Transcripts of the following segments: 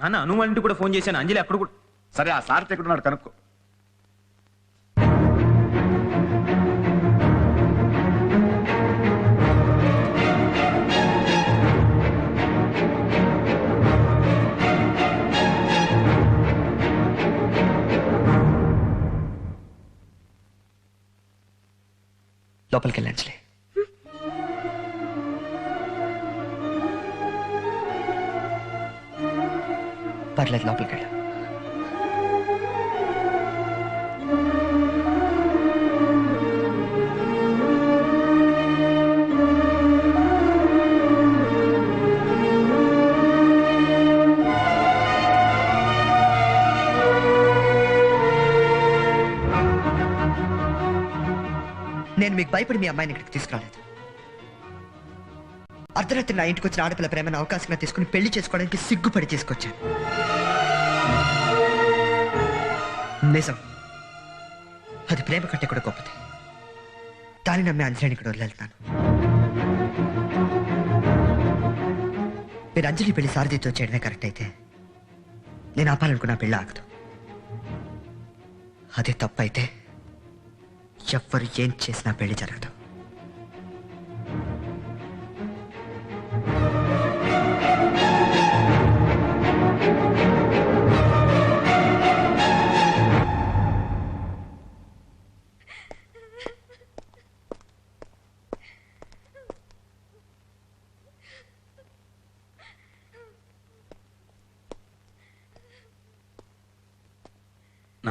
నాన్న అను వాళ్ళ ఇంటికి కూడా ఫోన్ చేశాను. అంజలి అక్కడ కూడా. సరే ఆ సారథి ఎక్కడున్నాడు కనుక్కో. లోపలికి వెళ్ళండి పర్లేదు లోపలికి వెళ్ళు. నేను మీకు భయపడి మీ అమ్మాయిని ఇక్కడికి తీసుకురాలేదు. అర్ధరాత్రి నా ఇంటికి వచ్చిన ఆడపిల్ల ప్రేమను అవకాశంగా తీసుకుని పెళ్ళి చేసుకోవడానికి సిగ్గుపడి తీసుకొచ్చాను. నిజం. అది ప్రేమ కంటే కూడా గొప్పది. దాని నమ్మే అంజలిని ఇక్కడ వదిలేతాను మీరు అంజలి పెళ్ళి సారథితో చేయడమే కరెక్ట్ అయితే నేను ఆపాలనుకున్న పెళ్ళి ఆగదు. అదే తప్పైతే ఎవ్వరు ఏం చేసినా పెళ్ళి జరగదు.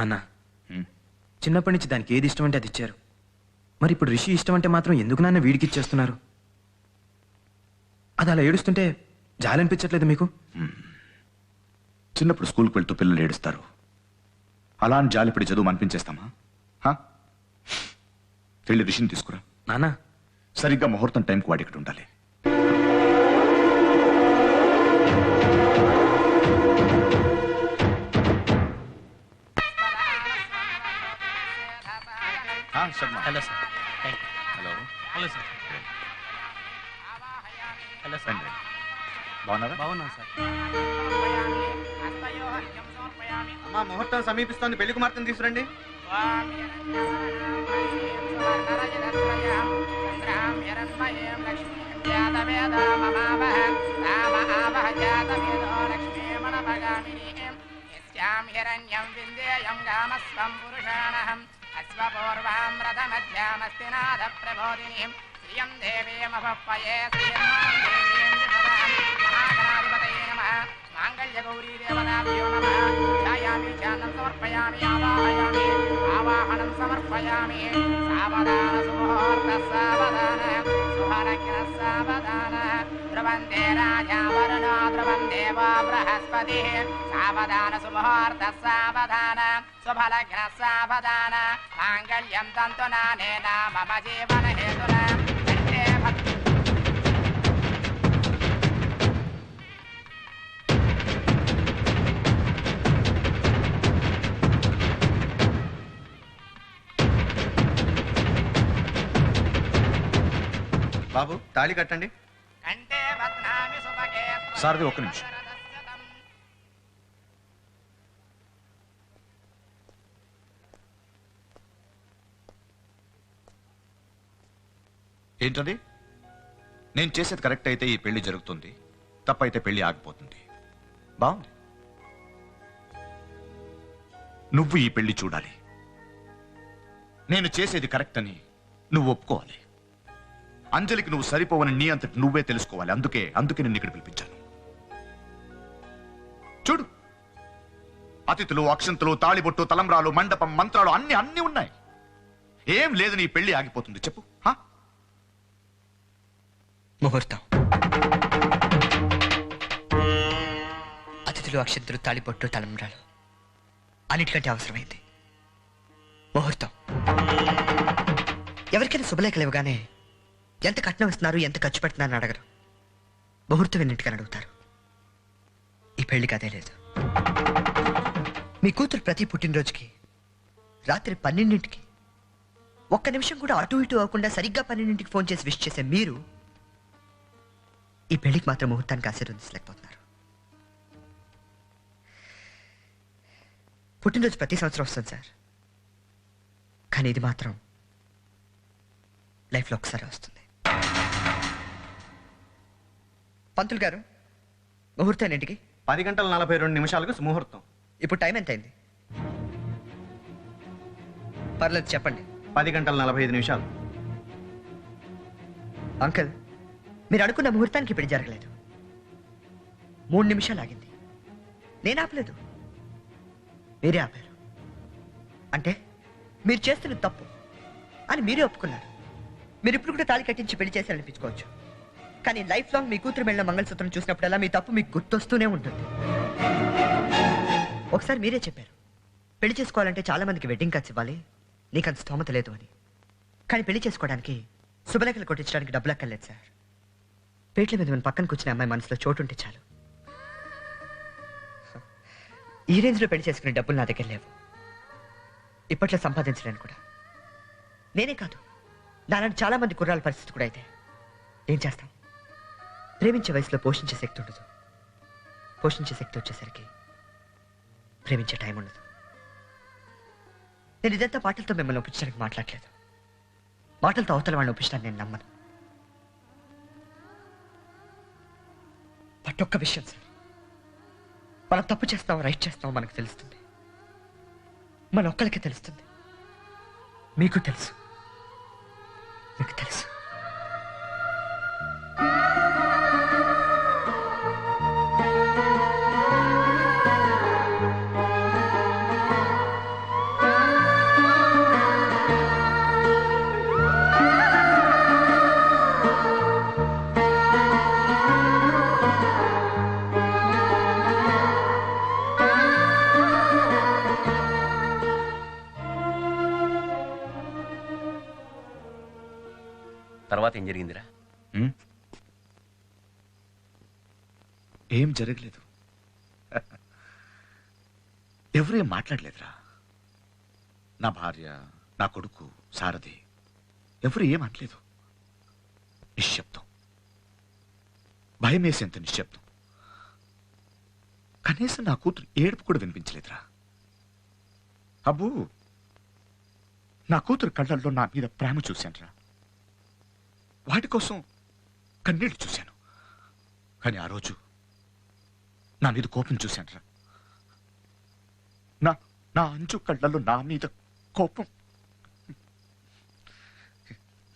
నాన్న. చిన్నప్పటి నుంచి దానికి ఏది ఇష్టం అంటే అది ఇచ్చారు. మరి ఇప్పుడు రిషి ఇష్టం అంటే మాత్రం ఎందుకు నాన్న వీడికి ఇచ్చేస్తున్నారు? అది అలా ఏడుస్తుంటే జాలి అనిపించట్లేదు మీకు? చిన్నప్పుడు స్కూల్కి వెళ్తూ పిల్లలు ఏడుస్తారు. అలా అని జాలిపడి చదువు అనిపించేస్తామా హా? వెళ్ళి రిషిని తీసుకురా. నాన్న. సరిగ్గా ముహూర్తం టైంకి వాడి ఇక్కడ ఉండాలి. Sharma. Hello sir thank you hello hello sir hello sir రండి. బాగున్నారా? బాగున్నాను సార్ అమ్మా ముహూర్తం సమీపిస్తోంది. పెళ్ళి కుమార్తెను తీసుకురండి. హిరణ్యం విందేయం గామస్వం పురుషాణహం అశ్వపూర్వాం రథమధ్యామస్తి నాథ ప్రబోధినీం శ్రియం దేవీమభప్పయే శ్రీయమ్మాం దేవీం విషదాం మహాగణాధిపతయే నమః. మాంగళ్యగౌరీ దేవతాభ్యో నమః. ఛాయామి ఛానం సమర్పయామి ఆవాహయామి. ఆవాహనం సమర్పయామి సావధాన సుముహూర్త సావధాన శుభలగ్న సావధాన ధ్రువందే రాజా వరుణో ధ్రువం దేవో బృహస్పతి. సావధాన సుముహూర్త సావధాన. బాబు తాళి కట్టండి. కంఠే ఒక్క నిమిషం. ఏంటది? నేను చేసేది కరెక్ట్ అయితే ఈ పెళ్ళి జరుగుతుంది. తప్పైతే పెళ్ళి ఆగిపోతుంది. బాగుంది. నువ్వు ఈ పెళ్ళి చూడాలి. నేను చేసేది కరెక్ట్ అని నువ్వు ఒప్పుకోవాలి. అంజలికి నువ్వు సరిపోవని నీ అంతటి నువ్వే తెలుసుకోవాలి. అందుకే అందుకే నిన్ను ఇక్కడ పిలిపించాను. చూడు. అతిథులు అక్షంతులు తాళిబొట్టు తలంబ్రాలు మండపం మంత్రాలు అన్ని అన్ని ఉన్నాయి. ఏం లేదు నీ పెళ్ళి ఆగిపోతుంది. చెప్పు. ముహూర్తం. అతిథులు అక్షంతులు తాళిబొట్టు తలంబ్రాలు. అన్నిటికంటే అవసరమైంది. ముహూర్తం. ఎవరికైనా శుభలేఖలు ఇవ్వగానే ఎంత కట్నం ఇస్తున్నారు ఎంత ఖర్చు పెడుతున్నారని అడగరు. ముహూర్తం ఎన్నింటికని అడుగుతారు. ఈ పెళ్ళికి అదే లేదు. మీ కూతురు ప్రతి పుట్టినరోజుకి రాత్రి పన్నెండింటికి ఒక్క నిమిషం కూడా అటు ఇటు అవ్వకుండా సరిగ్గా పన్నెండింటికి ఫోన్ చేసి విష్ చేసే మీరు ఈ పెళ్ళికి మాత్రం ముహూర్తానికి ఆశీర్వదించలేకపోతున్నారు. పుట్టినరోజు ప్రతి సంవత్సరం వస్తుంది సార్. కానీ ఇది మాత్రం లైఫ్లో ఒకసారి వస్తుంది. పంతులు గారు ముహూర్తం ఎన్నింటికి పది గంటల నలభై రెండు నిమిషాలకు ముహూర్తం. ఇప్పుడు టైం ఎంత అయింది పర్లేదు చెప్పండి. పది గంటల నలభై ఐదు నిమిషాలు. అంకుల్ మీరు అనుకున్న ముహూర్తానికి ఇప్పుడు జరగలేదు. మూడు నిమిషాలు ఆగింది. నేను ఆపలేదు. మీరే ఆపారు. అంటే మీరు చేస్తున్న తప్పు అని మీరే ఒప్పుకున్నారు. మీరు ఇప్పుడు కూడా తాళి కట్టించి పెళ్ళి చేసి అనిపించుకోవచ్చు కానీ లైఫ్ లాంగ్ మీ కూతురు మెళ్ళ మంగళసూత్రం చూసినప్పుడల్లా మీ తప్పు మీకు గుర్తొస్తూనే ఉంటుంది. ఒకసారి మీరే చెప్పారు. పెళ్ళి చేసుకోవాలంటే చాలా మందికి వెడ్డింగ్ కార్డ్స్ ఇవ్వాలి. నీకు అంత స్తోమత లేదు అని. కానీ పెళ్ళి చేసుకోవడానికి శుభలేఖలు కొట్టించడానికి డబ్బులు అక్కర్లేదు సార్. పేట్ల మీద మన పక్కన కూర్చున్న అమ్మాయి మనసులో చోటు ఉంటే చాలు. ఈ రేంజ్లో పెళ్ళి చేసుకునే డబ్బులు నా దగ్గర లేవు. ఇప్పట్లో సంపాదించలేను కూడా. నేనే కాదు. నాలాంటి చాలా మంది కుర్రాల పరిస్థితి కూడా అయితే. ఏం చేస్తాం? ప్రేమించే వయసులో పోషించే శక్తి ఉండదు. పోషించే శక్తి వచ్చేసరికి ప్రేమించే టైం ఉండదు. నేను ఇదంతా పాటలతో మిమ్మల్ని ఒప్పించడానికి మాట్లాడలేదు. మాటలతో అవతల వాళ్ళని ఒప్పించడానికి నేను నమ్మను. బట్ ఒక్క విషయం సార్ మనం తప్పు చేస్తాం రైట్ చేస్తాం మనకు తెలుస్తుంది. మన ఒక్కరికే తెలుస్తుంది. మీకు తెలుసు. మీకు తెలుసు. తర్వాత ఏం జరిగిందిరా? ఏం జరగలేదు. ఎవరేం మాట్లాడలేదురా. నా భార్య నా కొడుకు సారథి ఎవరు ఏం అనలేదు. నిశ్శబ్దం. భయం వేసేంత నిశ్శబ్దం. కనీసం నా కూతురు ఏడుపు కూడా వినిపించలేదురా. అబ్బు నా కూతురు కళ్ళల్లో నా మీద ప్రేమ చూశానురా. వాటి కోసం కన్నీళ్ళు చూశాను. కానీ ఆ రోజు నా మీద కోపం చూశానురా. నా నా అంచు కళ్ళల్లో నా మీద కోపం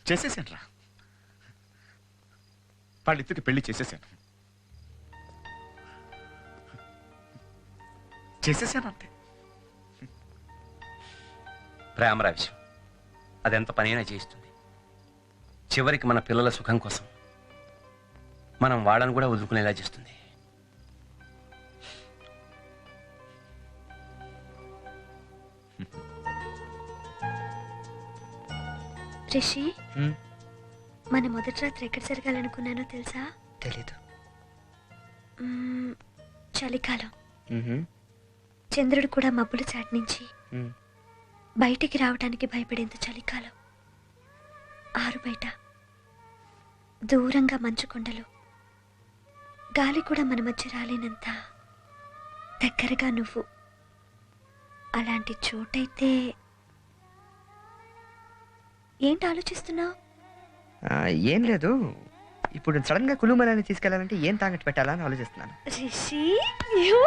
చేసేసానురా వాళ్ళిద్దరికి పెళ్ళి చేసేసాను చేసేసాను అంతే. ప్రేమరా విషయం అదెంత పనైనా చేయిస్తుంది. చివరికి మన పిల్లల సుఖం కోసం మనం వాళ్ళని కూడా వదులుకునేలా చేస్తుంది. రిషి? హ్మ్, మన మొదటి రాత్రి ఎక్కడ జరగాలనుకున్నానో తెలుసా? తెలీదు. చలికాలం. చంద్రుడు కూడా మబ్బుల చాటు నుంచి మ్. బయటికి రావడానికి భయపడేంత చలికాలం. ఆరు బయట. దూరంగా మంచు కొండలు. గాలి కూడా మన మధ్య రాలేనంత దగ్గరగా నువ్వు. అలాంటి చోటైతే ఏంటి ఆలోచిస్తున్నావు? ఏం లేదు. ఇప్పుడు సడన్గా కులుమలని తీసుకెళ్ళాలంటే ఏం తాగట్టు పెట్టాలని ఆలోచిస్తున్నాను. రిషి